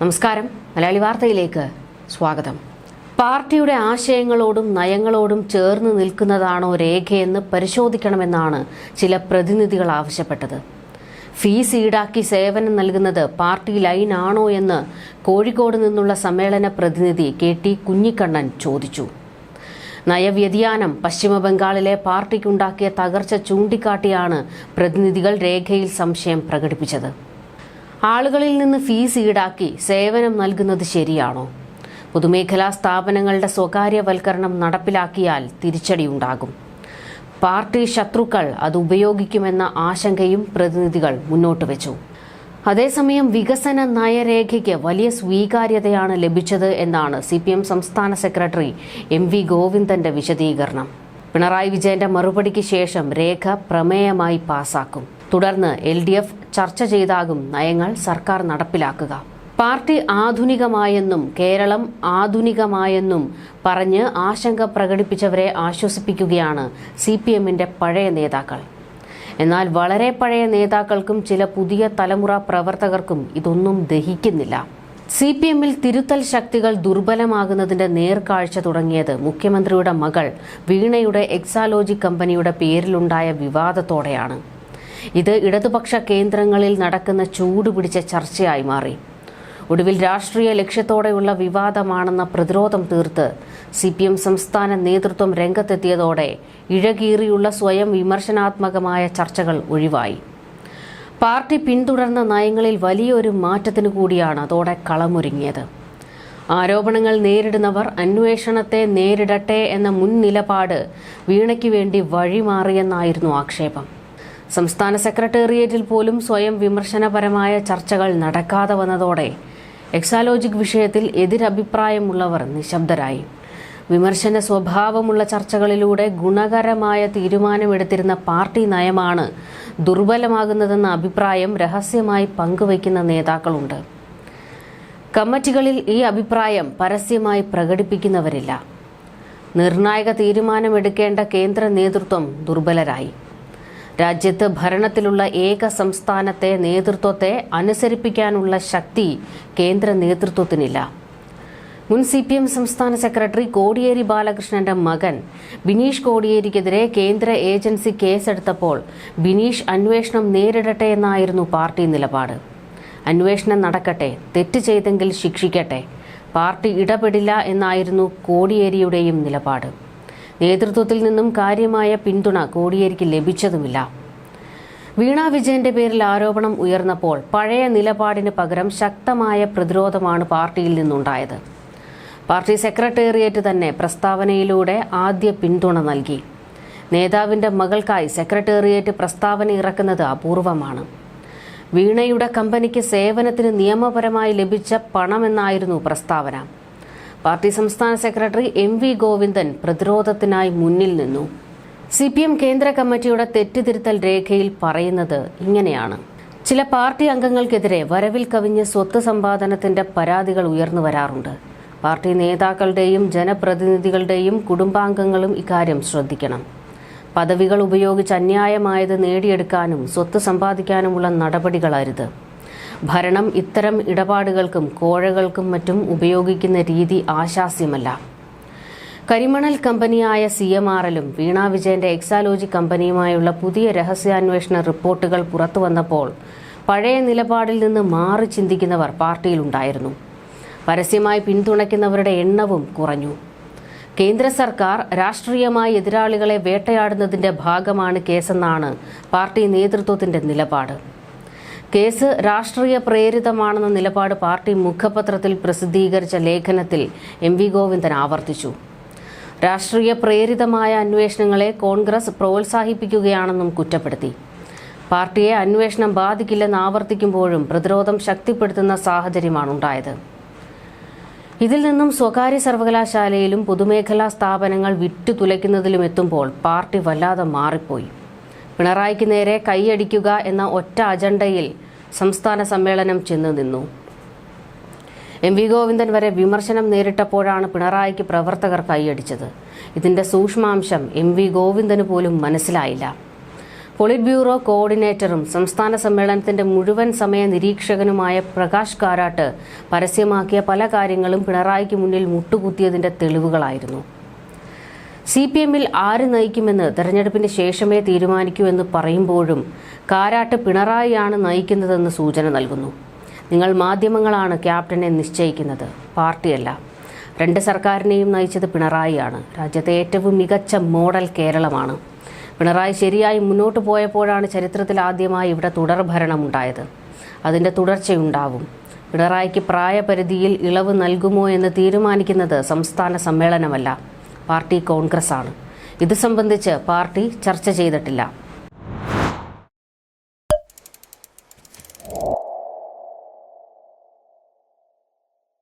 നമസ്കാരം. മലയാളി വാർത്തയിലേക്ക് സ്വാഗതം. പാർട്ടിയുടെ ആശയങ്ങളോടും നയങ്ങളോടും ചേർന്ന് നിൽക്കുന്നതാണോ രേഖയെന്ന് പരിശോധിക്കണമെന്നാണ് ചില പ്രതിനിധികൾ ആവശ്യപ്പെട്ടത്. ഫീസ് ഈടാക്കി സേവനം നൽകുന്നത് പാർട്ടി ലൈനാണോ എന്ന് കോഴിക്കോട് നിന്നുള്ള സമ്മേളന പ്രതിനിധി കെ ടി കുഞ്ഞിക്കണ്ണൻ ചോദിച്ചു. നയവ്യതിയാനം പശ്ചിമബംഗാളിലെ പാർട്ടിക്കുണ്ടാക്കിയ തകർച്ച ചൂണ്ടിക്കാട്ടിയാണ് പ്രതിനിധികൾ രേഖയിൽ സംശയം പ്രകടിപ്പിച്ചത്. ആളുകളിൽ നിന്ന് ഫീസ് ഈടാക്കി സേവനം നൽകുന്നത് ശരിയാണോ? പൊതുമേഖലാ സ്ഥാപനങ്ങളുടെ സ്വകാര്യവൽക്കരണം നടപ്പിലാക്കിയാൽ തിരിച്ചടിയുണ്ടാകും പാർട്ടി ശത്രുക്കൾ അത് ഉപയോഗിക്കുമെന്ന ആശങ്കയും പ്രതിനിധികൾ മുന്നോട്ട് വെച്ചു. അതേസമയം വികസന നയരേഖയ്ക്ക് വലിയ സ്വീകാര്യതയാണ് ലഭിച്ചത് എന്നാണ് സി പി എം സംസ്ഥാന സെക്രട്ടറി എം വി ഗോവിന്ദന്റെ വിശദീകരണം. പിണറായി വിജയന്റെ മറുപടിക്ക് ശേഷം രേഖ പ്രമേയമായി പാസാക്കും. തുടർന്ന് എൽ ഡി എഫ് ചർച്ച ചെയ്താകും നയങ്ങൾ സർക്കാർ നടപ്പിലാക്കുക. പാർട്ടി ആധുനികമായെന്നും കേരളം ആധുനികമായെന്നും പറഞ്ഞ് ആശങ്ക പ്രകടിപ്പിച്ചവരെ ആശ്വസിപ്പിക്കുകയാണ് സി പി എമ്മിന്റെ പഴയ നേതാക്കൾ. എന്നാൽ വളരെ പഴയ നേതാക്കൾക്കും ചില പുതിയ തലമുറ പ്രവർത്തകർക്കും ഇതൊന്നും ദഹിക്കുന്നില്ല. സി പി എമ്മിൽ തിരുത്തൽ ശക്തികൾ ദുർബലമാകുന്നതിന്റെ നേർക്കാഴ്ച തുടങ്ങിയത് മുഖ്യമന്ത്രിയുടെ മകൾ വീണയുടെ എക്സാലോജി കമ്പനിയുടെ പേരിലുണ്ടായ വിവാദത്തോടെയാണ്. ഇത് ഇടതുപക്ഷ കേന്ദ്രങ്ങളിൽ നടക്കുന്ന ചൂടുപിടിച്ച ചർച്ചയായി മാറി. ഒടുവിൽ രാഷ്ട്രീയ ലക്ഷ്യത്തോടെയുള്ള വിവാദമാണെന്ന പ്രതിരോധം തീർത്ത് സി പി എം സംസ്ഥാന നേതൃത്വം രംഗത്തെത്തിയതോടെ ഇഴകീറിയുള്ള സ്വയം വിമർശനാത്മകമായ ചർച്ചകൾ ഒഴിവായി. പാർട്ടി പിന്തുടർന്ന നയങ്ങളിൽ വലിയൊരു മാറ്റത്തിനു കൂടിയാണ് അതോടെ കളമൊരുങ്ങിയത്. ആരോപണങ്ങൾ നേരിടുന്നവർ അന്വേഷണത്തെ നേരിടട്ടെ എന്ന മുൻ നിലപാട് വീണയ്ക്ക് വേണ്ടി വഴിമാറിയെന്നായിരുന്നു ആക്ഷേപം. സംസ്ഥാന സെക്രട്ടേറിയറ്റിൽ പോലും സ്വയം വിമർശനപരമായ ചർച്ചകൾ നടക്കാതെ വന്നതോടെ എക്സാലോജിക് വിഷയത്തിൽ എതിരഭിപ്രായമുള്ളവർ നിശബ്ദരായി. വിമർശന സ്വഭാവമുള്ള ചർച്ചകളിലൂടെ ഗുണകരമായ തീരുമാനമെടുത്തിരുന്ന പാർട്ടി നയമാണ് ദുർബലമാകുന്നതെന്ന അഭിപ്രായം രഹസ്യമായി പങ്കുവയ്ക്കുന്ന നേതാക്കളുണ്ട്. കമ്മിറ്റികളിൽ ഈ അഭിപ്രായം പരസ്യമായി പ്രകടിപ്പിക്കുന്നവരില്ല. നിർണായക തീരുമാനമെടുക്കേണ്ട കേന്ദ്ര നേതൃത്വം ദുർബലരായി. രാജ്യത്ത് ഭരണത്തിലുള്ള ഏക സംസ്ഥാനത്തെ നേതൃത്വത്തെ അനുസരിപ്പിക്കാനുള്ള ശക്തി കേന്ദ്ര നേതൃത്വത്തിനില്ല. മുൻ സി പി എം സംസ്ഥാന സെക്രട്ടറി കോടിയേരി ബാലകൃഷ്ണന്റെ മകൻ ബിനീഷ് കോടിയേരിക്കെതിരെ കേന്ദ്ര ഏജൻസി കേസെടുത്തപ്പോൾ ബിനീഷ് അന്വേഷണം നേരിടട്ടെ എന്നായിരുന്നു പാർട്ടി നിലപാട്. അന്വേഷണം നടക്കട്ടെ തെറ്റ് ചെയ്തെങ്കിൽ ശിക്ഷിക്കട്ടെ പാർട്ടി ഇടപെടില്ല എന്നായിരുന്നു കോടിയേരിയുടെയും നിലപാട്. നേതൃത്വത്തിൽ നിന്നും കാര്യമായ പിന്തുണ കോടിയേരിക്ക് ലഭിച്ചതുമില്ല. വീണ വിജയന്റെ പേരിൽ ആരോപണം ഉയർന്നപ്പോൾ പഴയ നിലപാടിന് പകരം ശക്തമായ പ്രതിരോധമാണ് പാർട്ടിയിൽ നിന്നുണ്ടായത്. പാർട്ടി സെക്രട്ടേറിയറ്റ് തന്നെ പ്രസ്താവനയിലൂടെ ആദ്യ പിന്തുണ നൽകി. നേതാവിന്റെ മകൾക്കായി സെക്രട്ടേറിയറ്റ് പ്രസ്താവന ഇറക്കുന്നത് അപൂർവമാണ്. വീണയുടെ കമ്പനിക്ക് സേവനത്തിന് നിയമപരമായി ലഭിച്ച പണമെന്നായിരുന്നു പ്രസ്താവന. പാർട്ടി സംസ്ഥാന സെക്രട്ടറി എം വി ഗോവിന്ദൻ പ്രതിരോധത്തിനായി മുന്നിൽ നിന്നു. സി പി എം കേന്ദ്ര കമ്മിറ്റിയുടെ തെറ്റുതിരുത്തൽ രേഖയിൽ പറയുന്നത് ഇങ്ങനെയാണ്. ചില പാർട്ടി അംഗങ്ങൾക്കെതിരെ വരവിൽ കവിഞ്ഞ് സ്വത്ത് സമ്പാദനത്തിന്റെ പരാതികൾ ഉയർന്നു വരാറുണ്ട്. പാർട്ടി നേതാക്കളുടെയും ജനപ്രതിനിധികളുടെയും കുടുംബാംഗങ്ങളും ഇക്കാര്യം ശ്രദ്ധിക്കണം. പദവികൾ ഉപയോഗിച്ച് അന്യായമായത് നേടിയെടുക്കാനും സ്വത്ത് സമ്പാദിക്കാനുമുള്ള നടപടികളരുത്. ഭരണം ഇത്തരം ഇടപാടുകൾക്കും കോഴകൾക്കും മറ്റും ഉപയോഗിക്കുന്ന രീതി ആശാസ്യമല്ല. കരിമണൽ കമ്പനിയായ സി എം ആർ എല്ലും വീണ വിജയന്റെ എക്സാലോജി കമ്പനിയുമായുള്ള പുതിയ രഹസ്യാന്വേഷണ റിപ്പോർട്ടുകൾ പുറത്തുവന്നപ്പോൾ പഴയ നിലപാടിൽ നിന്ന് മാറി ചിന്തിക്കുന്നവർ പാർട്ടിയിലുണ്ടായിരുന്നു. പരസ്യമായി പിന്തുണയ്ക്കുന്നവരുടെ എണ്ണവും കുറഞ്ഞു. കേന്ദ്ര സർക്കാർ രാഷ്ട്രീയമായി എതിരാളികളെ വേട്ടയാടുന്നതിന്റെ ഭാഗമാണ് കേസെന്നാണ് പാർട്ടി നേതൃത്വത്തിന്റെ നിലപാട്. കേസ് രാഷ്ട്രീയ പ്രേരിതമാണെന്ന നിലപാട് പാർട്ടി മുഖപത്രത്തിൽ പ്രസിദ്ധീകരിച്ച ലേഖനത്തിൽ എം വി ഗോവിന്ദൻ ആവർത്തിച്ചു. രാഷ്ട്രീയ പ്രേരിതമായ അന്വേഷണങ്ങളെ കോൺഗ്രസ് പ്രോത്സാഹിപ്പിക്കുകയാണെന്നും കുറ്റപ്പെടുത്തി. പാർട്ടിയെ അന്വേഷണം ബാധിക്കില്ലെന്ന് ആവർത്തിക്കുമ്പോഴും പ്രതിരോധം ശക്തിപ്പെടുത്തുന്ന സാഹചര്യമാണുണ്ടായത്. ഇതിൽ നിന്നും സ്വകാര്യ സർവകലാശാലയിലും പൊതുമേഖലാ സ്ഥാപനങ്ങൾ വിറ്റുതുലയ്ക്കുന്നതിലും എത്തുമ്പോൾ പാർട്ടി വല്ലാതെ മാറിപ്പോയി. പിണറായിക്ക് നേരെ കൈയടിക്കുക എന്ന ഒറ്റ അജണ്ടയിൽ സംസ്ഥാന സമ്മേളനം ചെന്നു നിന്നു. എം വി ഗോവിന്ദൻ വരെ വിമർശനം നേരിട്ടപ്പോഴാണ് പിണറായിക്ക് പ്രവർത്തകർ കൈയടിച്ചത്. ഇതിന്റെ സൂക്ഷ്മാംശം എം വി ഗോവിന്ദന് പോലും മനസ്സിലായില്ല. പൊളിറ്റ് ബ്യൂറോ കോർഡിനേറ്ററും സംസ്ഥാന സമ്മേളനത്തിന്റെ മുഴുവൻ സമയ നിരീക്ഷകനുമായ പ്രകാശ് കാരാട്ട് പരസ്യമാക്കിയ പല കാര്യങ്ങളും പിണറായിക്ക് മുന്നിൽ മുട്ടുകുത്തിയതിന്റെ തെളിവുകളായിരുന്നു. സി പി എമ്മിൽ ആര് നയിക്കുമെന്ന് തെരഞ്ഞെടുപ്പിന് ശേഷമേ തീരുമാനിക്കൂ എന്ന് പറയുമ്പോഴും കാരാട്ട് പിണറായിയാണ് നയിക്കുന്നതെന്ന് സൂചന നൽകുന്നു. നിങ്ങൾ മാധ്യമങ്ങളാണ് ക്യാപ്റ്റനെ നിശ്ചയിക്കുന്നത്. പാർട്ടിയല്ല. രണ്ട് സർക്കാരിനെയും നയിച്ചത് പിണറായിയാണ്. രാജ്യത്തെ ഏറ്റവും മികച്ച മോഡൽ കേരളമാണ്. പിണറായി ശരിയായി മുന്നോട്ട് പോയപ്പോഴാണ് ചരിത്രത്തിൽ ആദ്യമായി ഇവിടെ തുടർഭരണമുണ്ടായത്. അതിന്റെ തുടർച്ചയുണ്ടാവും. പിണറായിക്ക് പ്രായപരിധിയിൽ ഇളവ് നൽകുമോ എന്ന് തീരുമാനിക്കുന്നത് സംസ്ഥാന സമ്മേളനമല്ല. പാർട്ടി കോൺഗ്രസ് ആണ് ഇത് സംബന്ധിച്ച് പാർട്ടി ചർച്ച ചെയ്തിട്ടില്ല.